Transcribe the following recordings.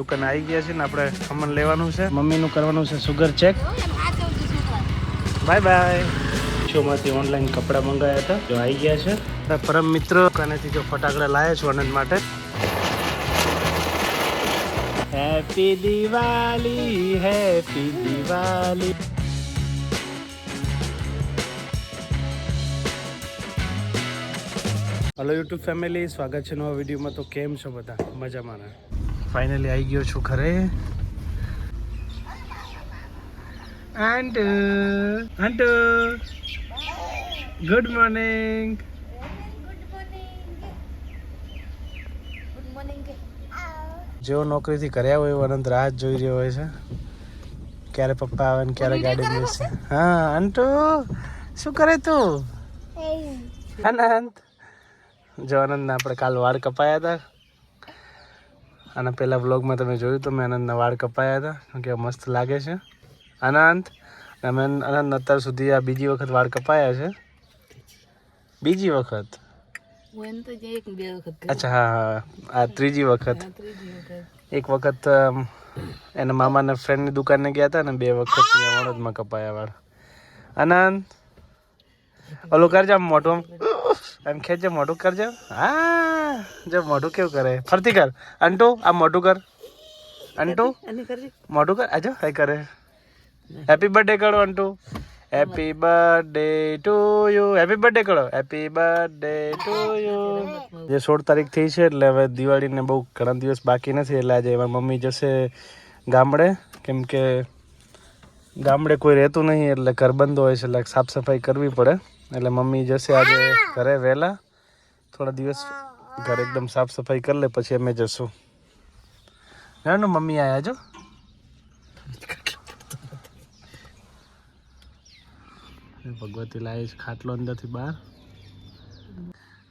દુકાને આવી ગયા છે ને આપણે ખમણ લેવાનું છે. મમ્મીનું કરવાનું છે સુગર ચેક બાય બાય શોમાંથી ઓનલાઈન કપડાં મંગાવ્યા હતા, જો આવી ગયા છે. પરમ મિત્ર દુકાનેથી જો ફટાકડા લાવ્યા છું આનંદ માટે. Happy Diwali happy Diwali hello YouTube family સ્વાગત છે નવા વિડીયોમાં. તો કેમ છો બધા? મજામાં ફાઇનલી આવી ગયો છું ઘરે આંટ એન્ડ ગુડ મોર્નિંગ જેવો નોકરીથી ઘરે આવ્યો એવો અનંત રાહ જોઈ રહ્યો હોય છે. ક્યારે પપ્પા આવે ને ક્યારે ગાડી મળશે હા અંટુ શું કરે તું? અનંત. જો અનંત આપણે કાલ વાળ કપાયા હતા. આના પહેલાં વ્લોગમાં તમે જોયું તો મેં અનંતના વાળ કપાયા હતા. કે મસ્ત લાગે છે? અનંત. અમે અનંત અત્યાર સુધી આ બીજી વખત વાળ કપાયા છે. બીજી વખત? અચ્છા હા આ ત્રીજી વખત. એક વખત એના મામાના ફ્રેન્ડની દુકાને ગયા હતા ને બે વખત વડોદમાં કપાયા વાળ. અનંત. ઓલું કરજે આમ. એમ ખેંચજે મોઢું કરજે હા જો મોઢું કેવું કરે? ફરતી કર. અંટુ આ મોઢું કર. અંટુ મોઢું કર. આજો હે કરે. હેપી બર્થડે કરો unto. Happy birthday to you happy birthday કરો. હેપી બર્થડે ટુ યુ જે સોળ તારીખ થઈ છે એટલે હવે દિવાળીને બહુ ઘણા દિવસ બાકી નથી. એટલે આજે મારી મમ્મી જશે ગામડે. કેમ કે ગામડે કોઈ રહેતું નહીં એટલે ઘર બંધ હોય છે એટલે સાફ સફાઈ કરવી પડે. એટલે મમ્મી જશે આજે ઘરે વહેલા. થોડા દિવસ ઘર એકદમ સાફ સફાઈ કરી લે, પછી અમે જશું. ના મમ્મી આવ્યા જો. ભગવતી લાવી ખાટલો અંદરથી બહાર.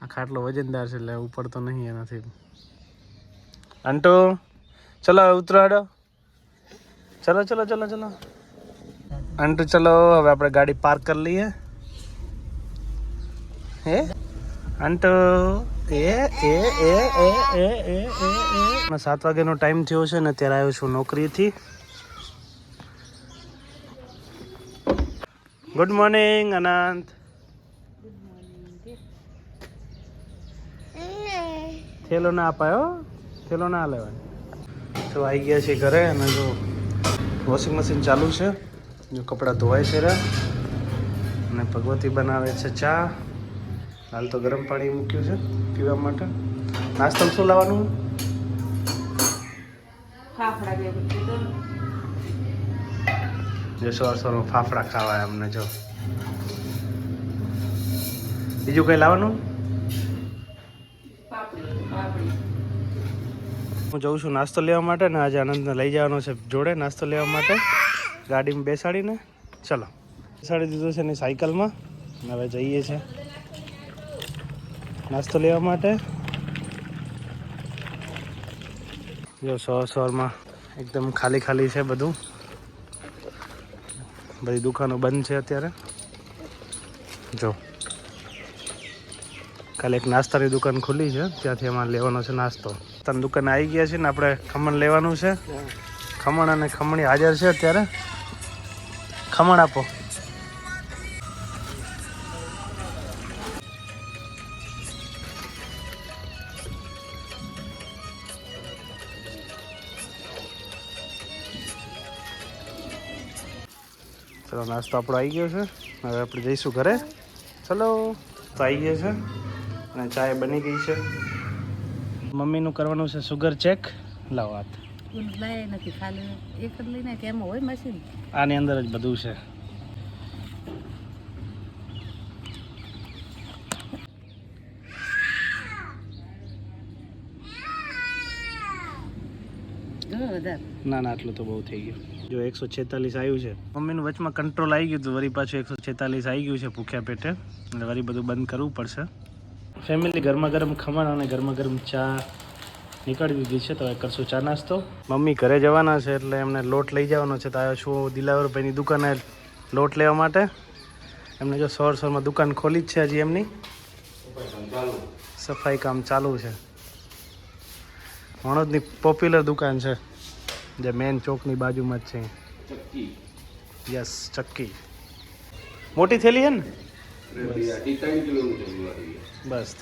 આ ખાટલો વજનદાર છે, એટલે ઉપડતો નહીં એનાથી. અંટો ચલો ઉતરાડો. ચલો ચલો ચલો ચલો. અંટુ ચલો, હવે આપણે ગાડી પાર્ક કરી લઈએ. હે? અંટુ એ એ એ એ એ એ એ સાત વાગ્યાનો ટાઈમ થયો છે ને ત્યારે આવ્યો છું નોકરીથી. ગુડ મોર્નિંગ અનંત. થેલો ના અપાયો થેલો ના લેવાય. તો આવી ગયા છે ઘરે અને જો વોશિંગ મશીન ચાલુ છે. જો કપડાં ધોવાય છે રે. અને ભગવતી બનાવે છે ચા. હાલ તો ગરમ પાણી મૂક્યું છે પીવા માટે. નાસ્તો શું લાવવાનું? જો સવાર સવારમાં ફાફડા ખાવા અમને જો. બીજું કઈ લાવવાનું? હું જઉં છું નાસ્તો લેવા માટે ને આજે આનંદને લઈ જવાનો છે જોડે નાસ્તો લેવા માટે. ગાડીમાં બેસાડીને. ચલો. બેસાડી દીધું છે એની સાયકલમાં. હવે જઈએ છે નાસ્તો લેવા માટે. જો સવાર સવારમાં એકદમ ખાલી ખાલી છે બધું. બધી દુકાનો બંધ છે અત્યારે. જો. કાલે એક નાસ્તાની દુકાન ખુલી છે. ત્યાંથી અમારે લેવાનો છે નાસ્તો. તન દુકાને આવી ગયા છે ને આપણે ખમણ લેવાનું છે? ખમણ અને ખમણી હાજર છે અત્યારે. ખમણ આપો. ચલો નાસ્તો આપણો આવી ગયો છે. હવે આપણે જઈશું ઘરે. ચલો. તો આવી ગયો છે અને ચાય બની ગઈ છે. મમ્મીનું કરવાનું છે સુગર ચેક લાવો હાથ. નથી ખાલી એક જ લઈને કેમ હોય મશીન આની અંદર જ બધું છે. ના ના, આટલું તો બહુ થઈ ગયું. જો એકસો છેતાલીસ આવ્યું છે. મમ્મીનું વચમાં કંટ્રોલ આવી ગયું હતું. વળી પાછું એકસો છેતાલીસ આવી ગયું છે ભૂખ્યા પેટે. એટલે વળી બધું બંધ કરવું પડશે. ફેમિલી ગરમા ગરમ ખમણ અને ગરમા ગરમ ચા નીકળી દીધી છે. તો કરશું ચા નાસ્તો. મમ્મી ઘરે જવાના છે એટલે એમને લોટ લઈ જવાનો છે. તો આવ્યો છું દિલાવરભાઈની દુકાને લોટ લેવા માટે? એમને જો સોર સોરમાં દુકાન ખોલી જ છે હજી એમની. સફાઈ કામ ચાલુ છે. વણોદની પોપ્યુલર દુકાન છે. જે મેન ચોકની બાજુમાં જ છે. યસ ચક્કી. મોટી થેલી છે ને? બસ.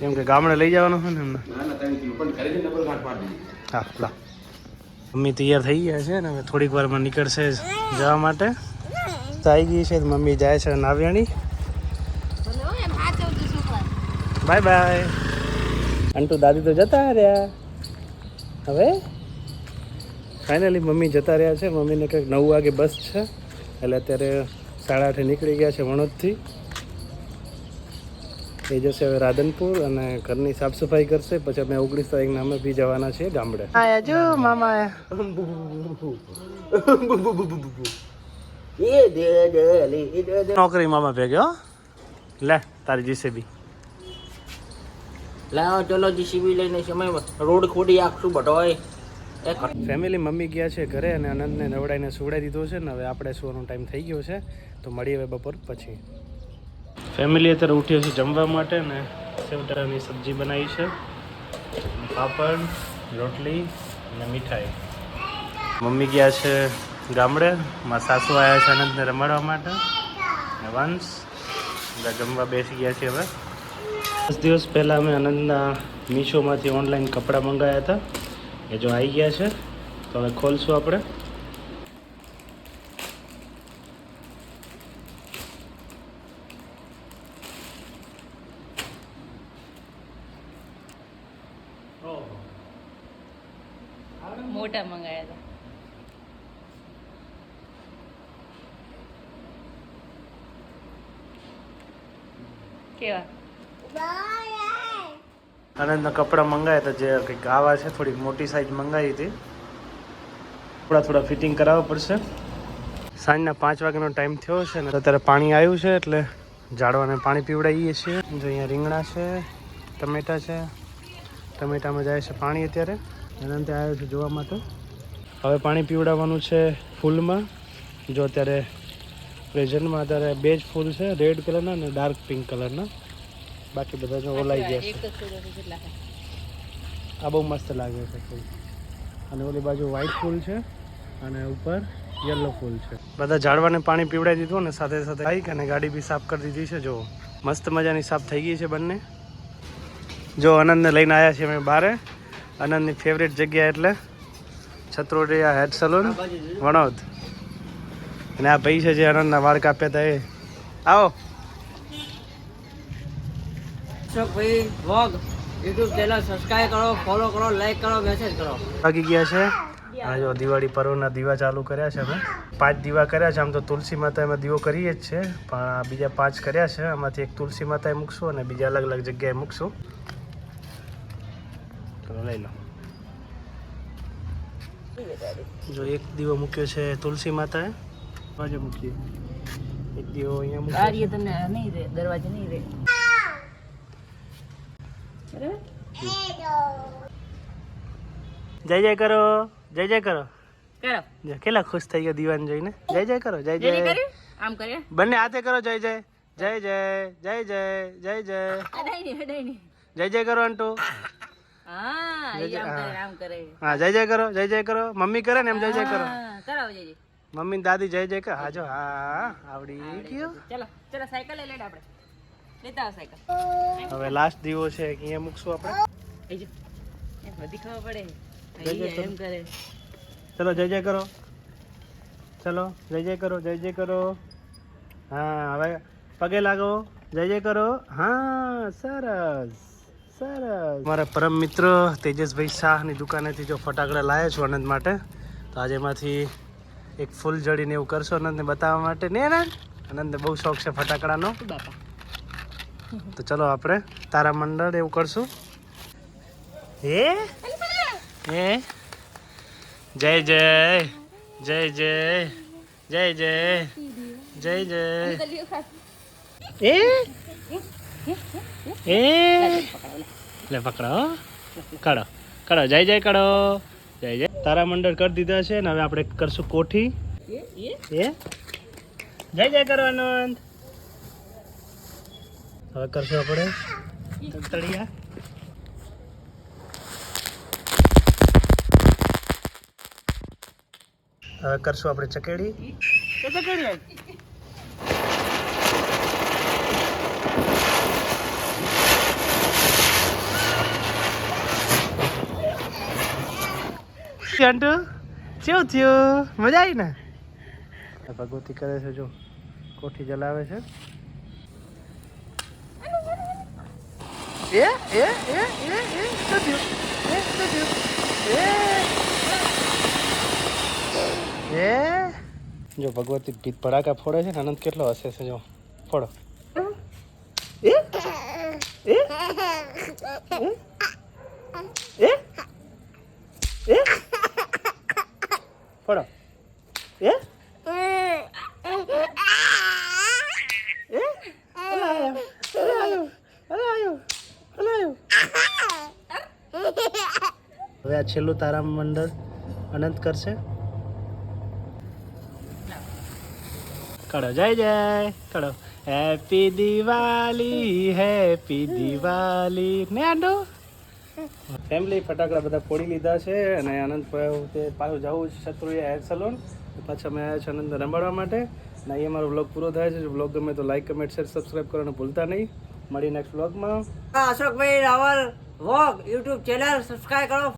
કેમ કે ગામડે લઈ જવાનું છે ને એમને? હા લા. મમ્મી તૈયાર થઈ ગયા છે ને હવે થોડીક વારમાં નીકળશે જવા માટે. આવી ગઈ છે મમ્મી જાય છે નાવ્યાણી બાય બાય અંટુ દાદી તો જતા રહ્યા. હવે? ફાઇનલી મમ્મી જતા રહ્યા છે. મમ્મીને કંઈક નવ વાગે બસ છે. એટલે અત્યારે સાડા આઠે નીકળી ગયા છે વણોદથી. એ જશે હવે રાધનપુર અને ઘરની સાફ સફાઈ કરશે. પછી અમે ઓગણીસ તારીખના અમે બી જવાના છીએ ગામડે. આયા જો મામા નોકરી મામા ભેગે લે તારી જીસીબી લાવો ચલો જીસીબી લઈને સમય રોડ ખોડી આખશું બટોય ફેમિલી મમ્મી ગયા છે ઘરે અને અનંતને નવડાઈને સુવડાવી દીધો છે ને હવે આપણે સુવાનો ટાઈમ થઈ ગયો છે. તો મળીએ હવે બપોર પછી. ફેમિલી અત્યારે ઉઠ્યો છે જમવા માટે ને સેવટાની સબ્જી બનાવી છે. પાપડ, રોટલી અને મીઠાઈ. મમ્મી ગયા છે ગામડે. મારા સાસુ આવ્યા છે અનંતને રમાડવા માટે. ને વંશ બધા જમવા બેસી ગયા છે હવે. દસ દિવસ પહેલાં અમે અનંતના મીશોમાંથી ઓનલાઈન કપડાં મંગાવ્યા હતા. એ જો આવી ગયા છે તો હવે ખોલશું આપણે. મોટા મંગાયા હતા. કેવા? આનંદના કપડાં મંગાવ્યા હતા, જે કંઈક આવા છે થોડી મોટી સાઈઝ મંગાવી હતી. થોડા થોડા ફિટિંગ કરાવવા પડશે. સાંજના પાંચ વાગ્યાનો ટાઈમ થયો છે ને અત્યારે પાણી આવ્યું છે, એટલે ઝાડવાને પાણી પીવડાવીએ છીએ. જો અહીંયા રીંગણા છે, ટમેટા છે, ટમેટામાં જાય છે પાણી અત્યારે. અનંતે આવ્યો છે જોવા માટે. હવે પાણી પીવડાવવાનું છે ફૂલમાં. જો અત્યારે પ્રેઝન્ટમાં અત્યારે બે જ ફૂલ છે રેડ કલરના અને ડાર્ક પિંક કલરના બાકી બધા જો ઓલાઈ ગયા છે આ બહુ મસ્ત લાગે છે ફૂલ. અને ઓલી બાજુ વ્હાઈટ ફૂલ છે અને ઉપર યલો ફૂલ છે. બધા ઝાડવાને પાણી પીવડાવી દીધું અને સાથે સાથે બાઈક અને ગાડી બી સાફ કરી દીધી છે. જો મસ્ત મજાની સાફ થઈ ગઈ છે બંને. જો આનંદને લઈને આવ્યા છીએ અમે બારે. આનંદની ફેવરેટ જગ્યા એટલે છત્રોડિયા હેડ સલૂન વણોદ. અને આ ભાઈ છે જે આનંદના વાળ કાપ્યા હતા એ. આવો. ભાઈ વ્લોગ યુટ્યુબ ચેનલ સબસ્ક્રાઇબ કરો ફોલો કરો લાઈક કરો મેસેજ કરો. લાગી ગયા છે. અને જો દિવાળી પર્વના દીવા ચાલુ કર્યા છે અમે પાંચ દીવા કર્યા છે આમ તો તુલસી માતા એમાં દીવો કરીએ જ છે પણ આ બીજા પાંચ કર્યા છે આમાંથી એક તુલસી માતાએ મૂકશું અને બીજા અલગ અલગ જગ્યાએ મૂકશું. ચલો લઈ લો. જો એક દીવો મૂક્યો છે તુલસી માતાએ. બાજુ મૂકીએ. એક દીવો અહીંયા મૂક્યો તમને દરવાજે નહીં રે બરાબર? જય જય કરો જય જય કરો. કરો. કેટલા ખુશ થઈ ગયા દીવાન જોઈને. જય જય કરો જય જય. આમ કરે બંને હાથે કરો જય જય. જય જય જય જય જય જય. જય જય કરો અંટુ. હા જય જય, કરે જય જય કરો મમ્મી કરે ને એમ જય જય કરો. મમ્મી દાદી જય જય કરો. હાજો હા આવડી ગયો. ચલો ચલો સાયકલ લઈ લેડ આપણે. લેતા આવો સાયકલ હવે લાસ્ટ દીવો છે અહીંયા મૂકશું આપણે. એ જો એ બધી ખબર પડે. એમ કરે. ચલો જય જય કરો. ચલો જય જય કરો જય જય કરો. હા હવે પગે લાગો. જય જય કરો. હા સરસ સરસ. મારા પરમ મિત્ર તેજસભાઈ શાહની દુકાનેથી જો ફટાકડા લાવ્યા છું આનંદ માટે તો આજે એમાંથી એક ફૂલ જડીને એવું કરશો આનંદને બતાવવા માટે. ને આનંદ આનંદને બહુ શોખ છે ફટાકડાનો. બાપા. તો ચલો આપણે તારા મંડળ એવું કરશું. હે? હે? જય જય જય જય જય જય જય જય. એ એ લે પકડો કાઢો કાઢો. જય જય કાઢો. જય જય. તારા મંડળ કરી દીધા છે ને હવે આપણે કરશું કોઠી. એ જય જય કરો આનંદ. હવે કરશું આપણે? તળિયા. હવે કરશું આપણે ચકેડી. ચકેડી ચંટુ કેવું થયું? મજા આવી ને? ભગવતી કરે છે જો. કોઠી જલાવે છે. એ એ એ એ એ થયું એ થયું એ એ જો ભગવતી ભીત ભડાકા ફોડે છે ને આનંદ કેટલો હશે છે જો. ફોડો. એ એ એ એ ફોડો. એ હલા આયો હલા આયો હલા આયો હલા આયો હવે આ છેલ્લું તારામંડળ અનંત કરશે. કડો જય જય કડો. હેપી દિવાળી હેપી દિવાળી ને આંડો? ફેમિલી ફટાકડા બધા ફોડી લીધા છે અને આનંદ તે પાછું જવું છે શત્રુએ હેર સલોન પાછા અમે આવ્યા છે આનંદ રમાડવા માટે. અને અહીં અમારો વ્લોગ પૂરો થાય છે. વ્લોગ ગમે તો લાઈક કમેન્ટ શેર સબસ્ક્રાઈબ કરવાનું ભૂલતા નહીં. મળી નેક્સ્ટ વ્લોગમાં Ashokbhai Raval vlog YouTube channel subscribe કરો.